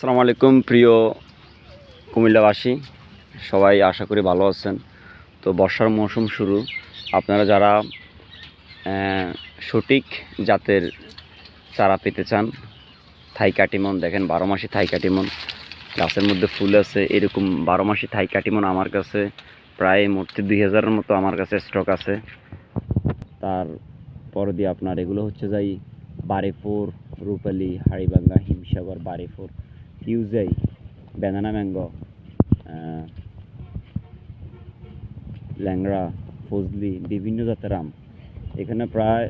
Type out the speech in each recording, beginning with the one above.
আসসালামু আলাইকুম, প্রিয় কুমিল্লাবাসী। সবাই আশা করি ভালো আছেন। তো বর্ষার মৌসুম শুরু। আপনারা যারা সঠিক জাতের চারা পেতে চান থাই কাটিমন দেখেন, বারো মাসি থাই কাটিমন গাছের মধ্যে ফুল আছে, এরকম বারো মাসি থাই কাটিমন আমার কাছে প্রায় মূর্তি দুই হাজারের মতো আমার কাছে স্টক আছে। তারপর দিয়ে আপনার এগুলো হচ্ছে যাই বারেফোর, রূপালি, হাড়িবাঙ্গা, হিমসাগর, বারেফোর। কিউজাই ব্যানানা ম্যাঙ্গো ল্যাংড়া, ফজলি, বিভিন্ন জাতের আম। এখানে প্রায়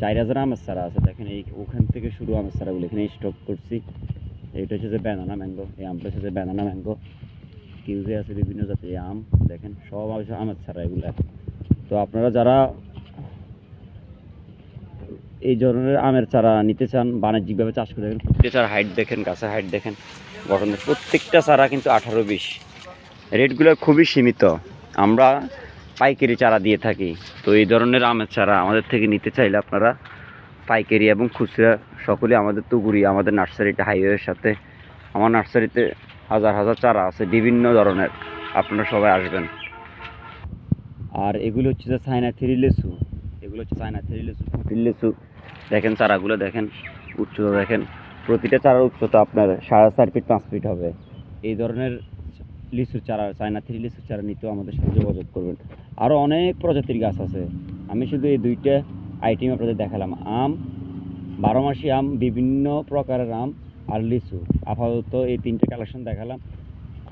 চার হাজার আমের চারা আছে। দেখেন এই ওখান থেকে শুরু আমের চারাগুলো এখানে স্টক করছি। এইটা হচ্ছে যে ব্যানানা ম্যাঙ্গো এই আমটা হচ্ছে যে ব্যানানা ম্যাঙ্গো কিউজে আছে বিভিন্ন জাতের আম। দেখেন সব আমের চারা এগুলো। তো আপনারা যারা এই ধরনের আমের চারা নিতে চান, বাণিজ্যিকভাবে চাষ করে দেখেন চারা হাইট দেখেন, গাছের হাইট দেখেন, গঠন প্রত্যেকটা চারা কিন্তু আঠারো বিশ। রেটগুলো খুবই সীমিত। আমরা পাইকারি চারা দিয়ে থাকি। তো এই ধরনের আমের চারা আমাদের থেকে নিতে চাইলে আপনারা পাইকারি এবং খুচরা সকলে আমাদের তুগুরি, আমাদের নার্সারিটা হাইওয়ের সাথে, আমার নার্সারিতে হাজার হাজার চারা আছে, বিভিন্ন ধরনের। আপনারা সবাই আসবেন। আর এগুলো হচ্ছে যে চায়না থ্রি লেসু এগুলো হচ্ছে চায়না থ্রি ফুটির লেসু। দেখেন চারাগুলো, দেখেন উচ্চতা, দেখেন প্রতিটা চারার উচ্চতা আপনার সাড়ে চার ফিট পাঁচ ফিট হবে। এই ধরনের লিচুর চারা, চায়না থ্রি লিচুর চারা নিতেও আমাদের সাথে যোগাযোগ করবেন। আরও অনেক প্রজাতির গাছ আছে। আমি শুধু এই দুইটা আইটেম আপনাদের দেখালাম। আম বারো মাসি আম, বিভিন্ন প্রকারের আম আর লিচু আপাতত এই তিনটে কালেকশন দেখালাম।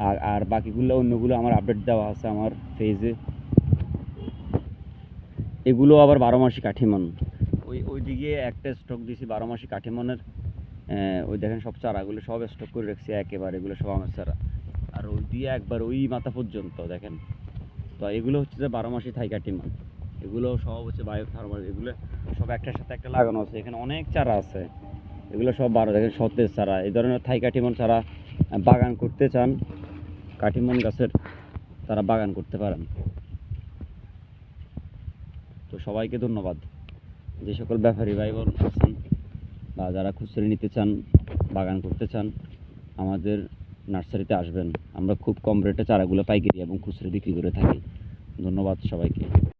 আর আর বাকিগুলো, অন্যগুলো আমার আপডেট দেওয়া আছে আমার পেজে এগুলো আবার বারো মাসি কাঠিমন। ওই ওই দিকে একটা স্টক দিয়েছি বারো মাসি কাঠিমনের। ওই দেখেন সব চারাগুলো সব স্টক করে রাখছি, একেবারে এগুলো সব আমার চারা। আর ওই দিয়ে একবার ওই মাথা পর্যন্ত, দেখেন। তো এগুলো হচ্ছে যে বারো মাসি থাই কাঠিমন। এগুলো সব হচ্ছে বায়ো থার্মাল এগুলো সব একটার সাথে একটা লাগানো আছে। এখানে অনেক চারা আছে। এগুলো সব বারো, দেখেন সতেজ চারা। এই ধরনের থাই কাঠিমন চারা বাগান করতে চান, কাঠিমন গাছের, তারা বাগান করতে পারেন। তো সবাইকে ধন্যবাদ। যে সকল ব্যাপারী ভাই বোন আছেন বা যারা খুচরো নিতে চান, বাগান করতে চান, আমাদের নার্সারিতে আসবেন। আমরা খুব কম রেটে চারাগুলো পাইকারি এবং খুচরো বিক্রি করে থাকি। ধন্যবাদ সবাইকে।